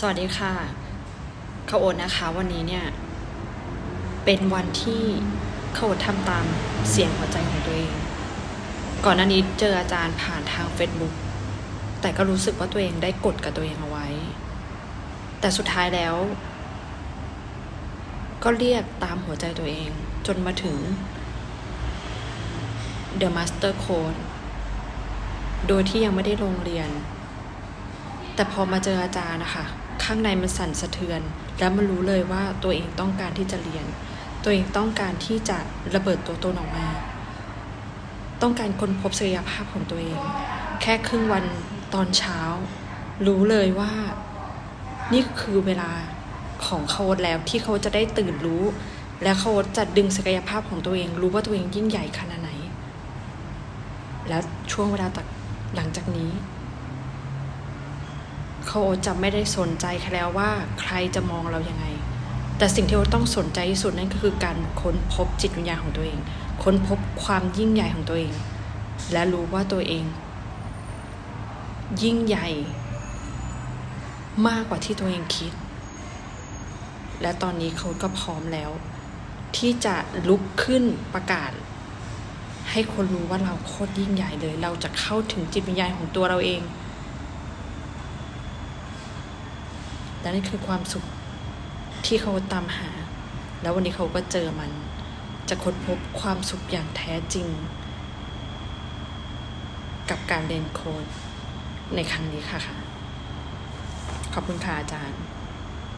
สวัสดีค่ะเขาโอนนะคะ วันนี้เนี่ย เป็นวันที่เขาโอนทำตามเสียงหัวใจของตัวเอง ก่อนหน้านี้เจออาจารย์ผ่านทาง Facebook แต่ก็รู้สึกว่าตัวเองได้กดกับตัวเองเอาไว้ แต่สุดท้ายแล้ว ก็เรียกตามหัวใจตัวเอง จนมาถึง The Master Code โดยที่ยังไม่ได้ลงเรียน แต่พอมาเจออาจารย์นะคะ ข้างในมันสั่นสะเทือน แล้วมันรู้เลยว่าตัวเองต้องการที่จะเรียน ตัวเองต้องการที่จะระเบิดตัวตนออกมา ต้องการค้นพบศักยภาพของตัวเอง แค่ครึ่งวันตอนเช้า รู้เลยว่า นี่คือเวลาของเขาแล้วที่เขาจะได้ตื่นรู้ และเขาจะดึงศักยภาพของตัวเอง รู้ว่าตัวเองยิ่งใหญ่ขนาดไหน แล้วช่วงเวลาหลังจากนี้ เขาจะไม่ได้สนใจแค่แล้วว่าใครจะมองเรายังไง แต่สิ่งที่เราต้องสนใจที่สุดนั่นก็คือการค้นพบจิตวิญญาณของตัวเอง ค้นพบความยิ่งใหญ่ของตัวเอง และรู้ว่าตัวเอง ยิ่งใหญ่ มากกว่าที่ตัวเองคิด และตอนนี้เขาก็พร้อมแล้ว ที่จะลุกขึ้นประกาศ ให้คนรู้ว่าเราโคตรยิ่งใหญ่เลย เราจะเข้าถึงจิตวิญญาณของตัวเราเอง และนี่คือความสุขที่เขาตามหา แล้ววันนี้เขาก็เจอมัน จะค้นพบความสุขอย่างแท้จริง กับการเรียนโค้ดในครั้งนี้ค่ะค่ะ ขอบคุณค่ะอาจารย์